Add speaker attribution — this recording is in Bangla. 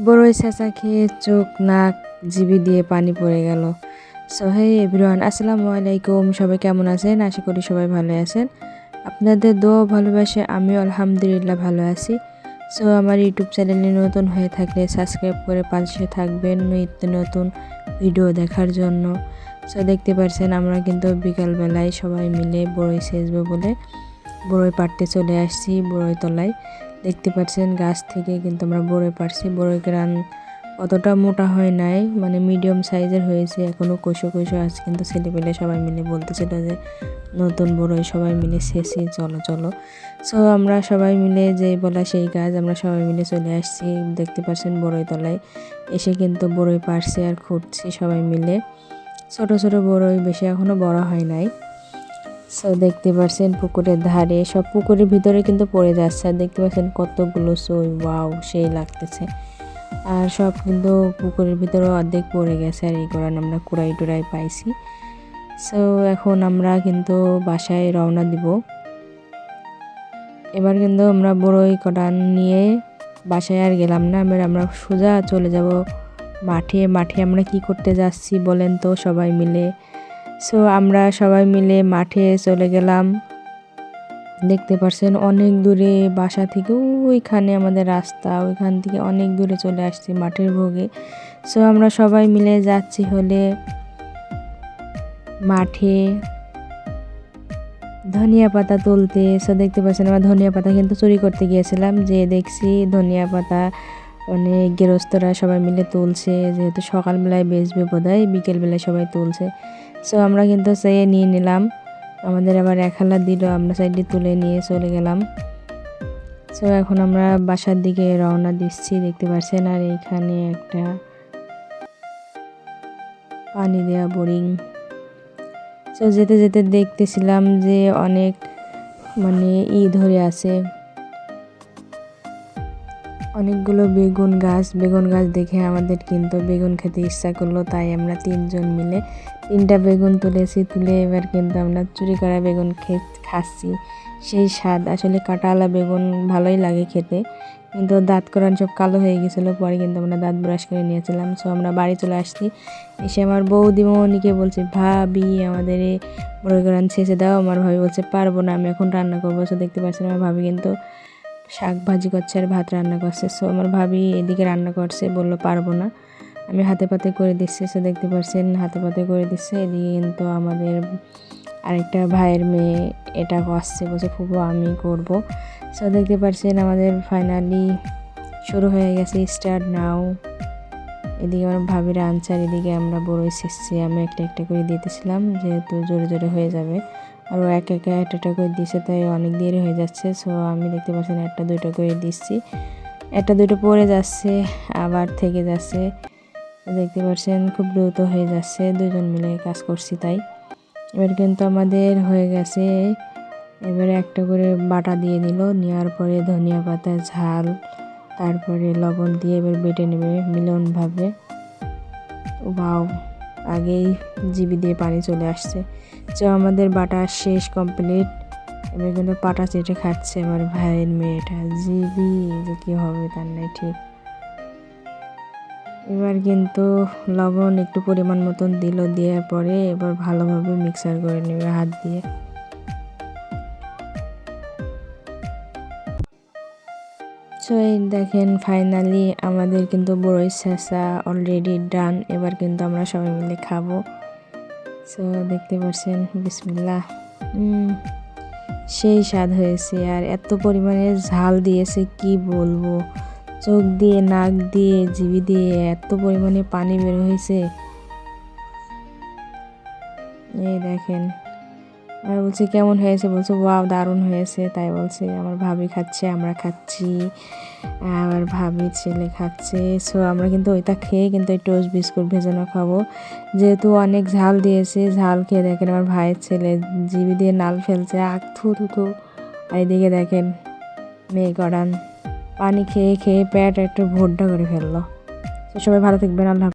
Speaker 1: বড়ই চেঁচা খেয়ে চোখ, নাক জিবি দিয়ে পানি পড়ে গেল। সো হে এভরিওয়ান, আসসালামু আলাইকুম। সবাই কেমন আছেন? আশা করি সবাই ভালো আছেন। আপনাদের দোয়া ভালোবাসে, আমিও আলহামদুলিল্লাহ ভালো আছি। সো, আমার ইউটিউব চ্যানেলে নতুন হয়ে থাকলে সাবস্ক্রাইব করে পাশে থাকবেন নিত্য নতুন ভিডিও দেখার জন্য। সো, দেখতে পাচ্ছেন আমরা কিন্তু বিকালবেলায় সবাই মিলে বড়ই সেচবো বলে বড়ই পাড়তে চলে আসছি বড়ই তলায়। দেখতে পাচ্ছেন গাছ থেকে, কিন্তু আমরা বড়ই পারছি। বড়ই গ্রান অতটা মোটা হয় নাই মানে মিডিয়াম সাইজের হয়েছে। এখনও কষো কষো আছে, কিন্তু ছেলেপেলে সবাই মিলে বলতেছিল যে নতুন বড়ই সবাই মিলে শেষে, চলো চলো। সো আমরা সবাই মিলে যেই বলা সেই কাজ আমরা সবাই মিলে চলে আসছি। দেখতে পাচ্ছেন বড়ই তলায়। এসে কিন্তু বড়ই পারছি আর খুঁটছি সবাই মিলে। ছোট ছোট বড়ই বেশি এখনও বড় হয় নাই। সো দেখতে পাচ্ছেন পুকুরের ধারে, সব পুকুরের ভিতরে কিন্তু পড়ে যাচ্ছে। আর দেখতে পাচ্ছেন কতগুলো সই, ওয়াও, সেই লাগতেছে। আর সব কিন্তু পুকুরের ভিতরে অর্ধেক পড়ে গেছে আর এই করান আমরা কুড়াই টুড়াই পাইছি। সো এখন আমরা কিন্তু বাসায় রওনা দিব। এবার কিন্তু আমরা বড়ই কটান নিয়ে বাসায় আর গেলাম না। এবার আমরা সোজা চলে যাব মাঠে। মাঠে আমরা কি করতে যাচ্ছি বলেন তো সবাই মিলে। সো আমরা সবাই মিলে মাঠে চলে গেলাম। দেখতে পাচ্ছেন অনেক দূরে বাসা থেকে ওইখানে আমাদের রাস্তা, ওইখান থেকে অনেক দূরে চলে আসছি মাঠের ভোগে। সো আমরা সবাই মিলে যাচ্ছি হলে মাঠে। ধনিয়া পাতা তুলতে সো দেখতে পাচ্ছেন আমরা ধনিয়া পাতা কিন্তু চুরি করতে গিয়েছিলাম, যে দেখছি ধনিয়া পাতা অনেক গৃহস্থরা সবাই মিলে তুলছে, যেহেতু সকালবেলায় বেচবে বোধ হয় বিকেলবেলায় সবাই তুলছে। সো আমরা কিন্তু সে নিয়ে নিলাম। আমাদের আবার এক হালা দিল, আমরা সাইডে তুলে নিয়ে চলে গেলাম। সো এখন আমরা বাসার দিকে রওনা দিচ্ছি, দেখতে পাচ্ছেন আর এইখানে একটা পানি দেওয়া বোরিং। সো যেতে যেতে দেখতেছিলাম যে অনেক মানে ই ধরে আছে। অনেকগুলো বেগুন গাছ বেগুন গাছ দেখে আমাদের কিন্তু বেগুন খেতে ইচ্ছা করল, তাই আমরা তিনজন মিলে তিনটা বেগুন তুলেছি, তুলে এবার কিন্তু আমরা চুরি করা বেগুন খে, খাচ্ছি। সেই স্বাদ, আসলে কাটাওয়ালা বেগুন ভালোই লাগে খেতে, কিন্তু দাঁত করান সব কালো হয়ে গেছিল, পরে কিন্তু আমরা দাঁত ব্রাশ করে নিয়েছিলাম সো আমরা বাড়ি চলে আসছি। এসে আমার বৌদি মৌনিকে বলছে, ভাবি, আমাদের এই বড় করান ছেঁচে দাও। আমার ভাবি বলছে, পারব না, আমি এখন রান্না করব। সো দেখতে পাচ্ছি আমার ভাবি কিন্তু শাক ভাজি করছে আর ভাত রান্না করছে। সো আমার ভাবি এদিকে রান্না করছে, বলল পারব না। আমি হাতে পাতে করে দিচ্ছি সে দেখতে পাচ্ছেন হাতে পাতে করে দিচ্ছে। এদিকে কিন্তু আমাদের আরেকটা ভাইয়ের মেয়ে এটা আসছে বলছে ফুপু আমি করব। সো দেখতে পাচ্ছেন আমাদের ফাইনালি শুরু হয়ে গেছে স্টার্ট নাও এদিকে আমার ভাবির আনসার এদিকে আমরা বড় এসেছি আমি একটা একটা করে দিতেছিলাম, যেহেতু জোরে জোরে হয়ে যাবে। আর ও এক একা একটা একটা করে দিচ্ছে তাই অনেক দেরি হয়ে যাচ্ছে। সো আমি দেখতে পাচ্ছি না একটা, দুইটা করে দিচ্ছি। একটা দুটো পরে যাচ্ছে, আবার থেকে যাচ্ছে। দেখতে পাচ্ছেন খুব দ্রুত হয়ে যাচ্ছে দুজন মিলে কাজ করছি তাই। এবার কিন্তু আমাদের হয়ে গেছে। এবারে একটা করে বাটা দিয়ে দিল, নেওয়ার পরে ধনিয়া পাতা, ঝাল, তারপরে লবণ দিয়ে এবার বেটে নেবে মিলনভাবে। বাও আগেই জিবি দিয়ে পানি চলে আসছে। তো আমাদের বাটা শেষ কমপ্লিট এবার কিন্তু পাটা চেটে খাচ্ছে আমার ভাইয়ের মেয়েটা। জিবি, যে কী হবে তার নাই ঠিক। এবার কিন্তু লবণ একটু পরিমাণ মতন দিল, দেওয়ার পরে এবার ভালোভাবে মিক্সার করে নেবে হাত দিয়ে। সো এই দেখেন ফাইনালি আমাদের কিন্তু বড়ই শেষা অলরেডি ডান এবার কিন্তু আমরা সবাই মিলে খাব। সো দেখতে পাচ্ছেন বিসমিল্লা সেই স্বাদ হয়েছে। আর এত পরিমাণে ঝাল দিয়েছে, কি বলব? চোখ দিয়ে, নাক দিয়ে জিবি দিয়ে এত পরিমাণে পানি বের হয়েছে। এই দেখেন আর বলছে, কেমন হয়েছে? বলছে, ওয়াও, দারুণ হয়েছে। তাই বলছে, আমার ভাবি খাচ্ছে, আমরা খাচ্ছি। আমার ভাবি ছেলে খাচ্ছে। সো আমরা কিন্তু ওইটা খেয়ে কিন্তু এই টোস্ট বিস্কুট ভেজানো খাব। যেহেতু অনেক ঝাল দিয়েছে, ঝাল খেয়ে দেখেন আমার ভাইয়ের ছেলে জিবি দিয়ে নাল ফেলছে, আখ থু থু আর এদিকে দেখেন, মেয়ে গড়ান পানি খেয়ে খেয়ে প্যাট একটু ভোটটা করে ফেলল। সবাই ভালো থাকবেন, আল্লাহ